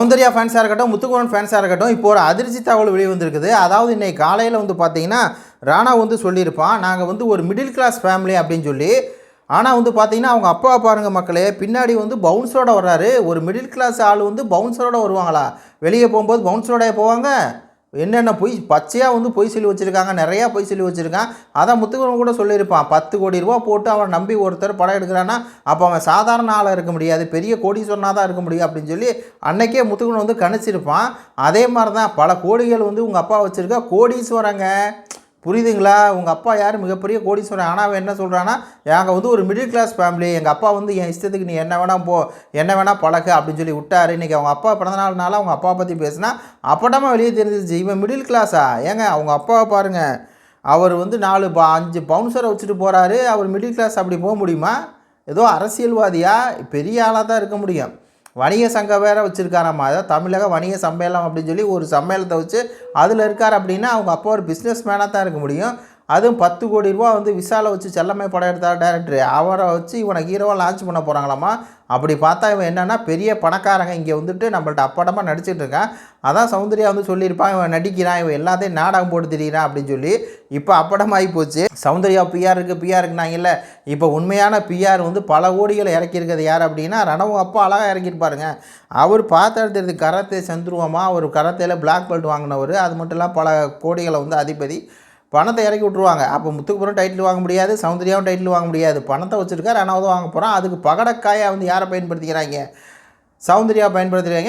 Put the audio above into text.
சௌந்தர்யா ஃபேன்ஸாக இருக்கட்டும் முத்துக்குமரன் ஃபேன்ஸாக இருக்கட்டும் இப்போ ஒரு அதிர்ச்சி தகவல் வெளிவந்திருக்குது அதாவது இன்றைக்கி காலையில் வந்து பார்த்தீங்கன்னா ராணா வந்து சொல்லியிருப்பான் நாங்கள் வந்து ஒரு மிடில் கிளாஸ் ஃபேமிலி அப்படின்னு சொல்லி. ஆனால் வந்து பார்த்தீங்கன்னா அவங்க அப்பா பாருங்கள் மக்களே பின்னாடி வந்து பவுன்ஸரோட வர்றாரு. ஒரு மிடில் கிளாஸ் ஆள் வந்து பவுன்ஸரோட வருவாங்களா? வெளியே போகும்போது பவுன்ஸரோட போவாங்க. என்னென்ன பொய் பச்சையாக வந்து பொய் சொல்லி வச்சுருக்காங்க நிறையா பொய் சொல்லி வச்சுருக்கான். அதான் முத்துக்குமரன் கூட சொல்லியிருப்பான் பத்து கோடி ரூபா போட்டு அவன் நம்பி ஒருத்தர் படம் எடுக்கிறான்னா அப்போ அவன் சாதாரண ஆளாக இருக்க முடியாது பெரிய கோடீஸ்வரனாக தான் இருக்க முடியும் அப்படின்னு சொல்லி அன்னைக்கே முத்துக்குமரன் வந்து கணிச்சிருப்பான். அதே மாதிரி தான் பல கோடிகள் வந்து உங்கள் அப்பா வச்சுருக்கா கோடீஸ்வரங்க. புரியுதுங்களா? உங்கள் அப்பா யார்? மிகப்பெரிய கோடீஸ்வரன். ஆனால் அவன் என்ன சொல்கிறான்னா நாங்கள் வந்து ஒரு மிடில் கிளாஸ் ஃபேமிலி எங்கள் அப்பா வந்து என் இஷ்டத்துக்கு நீ என்ன வேணால் போ என்ன வேணால் பழக அப்படின்னு சொல்லி விட்டார். இன்றைக்கி அவங்க அப்பா பிறந்தநாள்னால அவங்க அப்பா பற்றி பேசினா அப்பட்டமா வெளியே தெரிஞ்சிச்சு இவன் மிடில் கிளாஸா ஏங்க அவங்க அப்பாவை பாருங்கள் அவர் வந்து நாலு பா அஞ்சு பவுன்சரை வச்சுட்டு போகிறாரு அவர் மிடில் கிளாஸ் அப்படி போக முடியுமா? ஏதோ அரசியல்வாதியாக பெரிய ஆளாக தான் இருக்க முடியும். வணிக சங்கம் வேறு வச்சுருக்காராம்மா அதாவது தமிழக வணிக சம்மேளம் அப்படின்னு சொல்லி ஒரு சம்மேளத்தை வச்சு அதில் இருக்கார் அப்படின்னா அவங்க அப்பா ஒரு பிஸ்னஸ் மேனாக தான் இருக்க முடியும். அதுவும் பத்து கோடி ரூபா வந்து விசாலை வச்சு செல்லமை படம் எடுத்தார் டேரக்டர் அவரை வச்சு இவனை ஹீரோவாக லான்ச் பண்ண போகிறாங்களாமா அப்படி பார்த்தா இவன் என்னென்னா பெரிய பணக்காரங்க இங்கே வந்துட்டு நம்மள்ட்ட அப்படமாக நடிச்சிட்டு இருக்கான் அதான் சௌந்தர்யா வந்து சொல்லியிருப்பான் இவன் நடிக்கிறான் இவன் எல்லாத்தையும் நாடகம் போட்டு திரியிறான் அப்படின்னு சொல்லி. இப்போ அப்படமாகி போச்சு. சௌந்தர்யா பிஆர் இருக்குது பிஆர் இப்போ உண்மையான பிஆர் வந்து பல கோடிகளை இறக்கியிருக்கிறது யார் அப்படின்னா ரணவும் அப்பா அழகாக இறக்கியிருப்பாருங்க. அவர் பார்த்து எடுத்தது கரத்தே அவர் கரத்தையில் பிளாக் பெல்ட் வாங்கினவர். அது மட்டும் இல்லாமல் பல கோடிகளை வந்து அதிபதி பணத்தை இறக்கி விட்ருவாங்க அப்போ முத்துக்குப்புறம் டைட்டில் வாங்க முடியாது சௌந்தர்யாவும் டைட்டில் வாங்க முடியாது. பணத்தை வச்சுருக்காரு ரெண்டாவது வாங்க போகிறான் அதுக்கு பகடக்காயை வந்து யாரை பயன்படுத்திக்கிறாங்க? சௌந்தர்யா பயன்படுத்துகிறாங்க